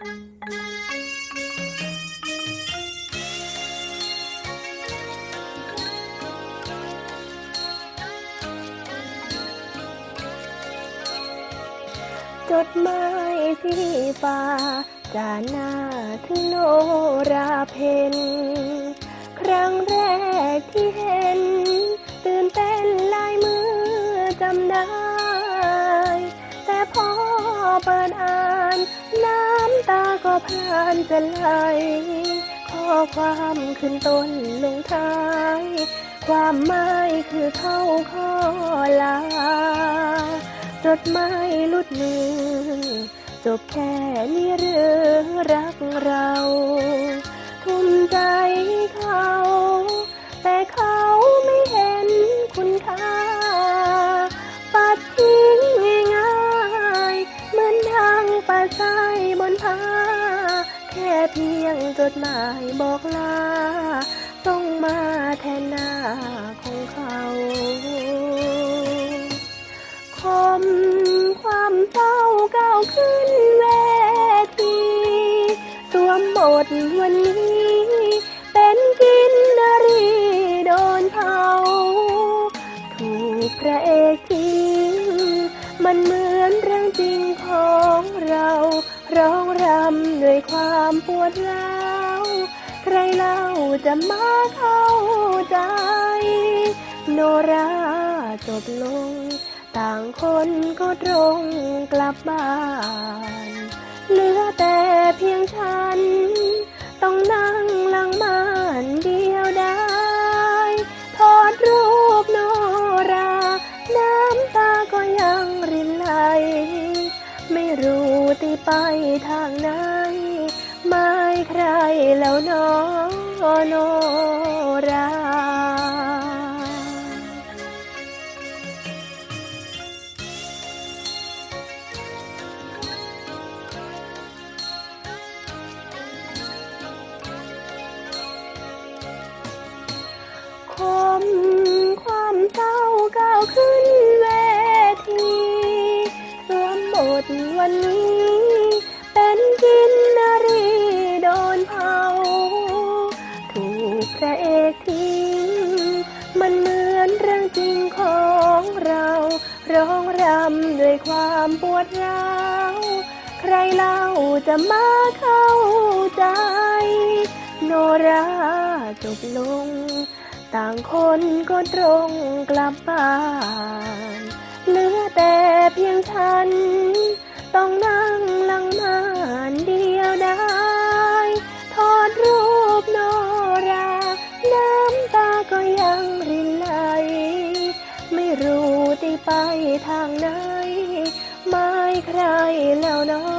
จดหมายที่ฟ้าจาหน้าถึงโนราเพนครั้งแรกที่เห็นาก็พลานจะไหลข้อความขึ้นต้นลงท้าย ความหมายคือเข้าข้อลา จดหมายลุดมือ จบแค่นี้หรือรักเรา ทุ่มใจเขา แต่เขาไม่เห็นคุณค่าปัดทิ้งง่ายๆเหมือนทางปลาทรายบนผ้า แค่เพียงจดหมายบอกลาส่งมาแทนหน้าของเขาคมความเศร้าก้าวขึ้นเวทีสวมบทวันนี้ เป็นกินนรีโดนเผาถูกพระเอกทิ้งมันเหมือนเรื่องจริงของเราร้องรำ ด้วยความปวดร้าวใครเล่าจะมาเข้าใจ โนราจบลง ต่างคนก็ตรงกลับบ้าน เหลือแต่เพียงฉัน ทางไหนไม่ใครแล้วเนอโนราคมความเศร้าก้าวขึ้นเวที สวมบทวันนี้ ร้องรำด้วยความปวดร้าว ใครเล่าจะมาเข้าใจ โนราจบลง ต่างคนก็ตรงกลับบ้านเหลือแต่เพียงฉัน ต้องนั่งลังมานเดียวได้ทอดรูปโนรา น้ำตาก็ยังรินไหลไม่รู้ ไปทางไหนไม่ใครแล้วเนอ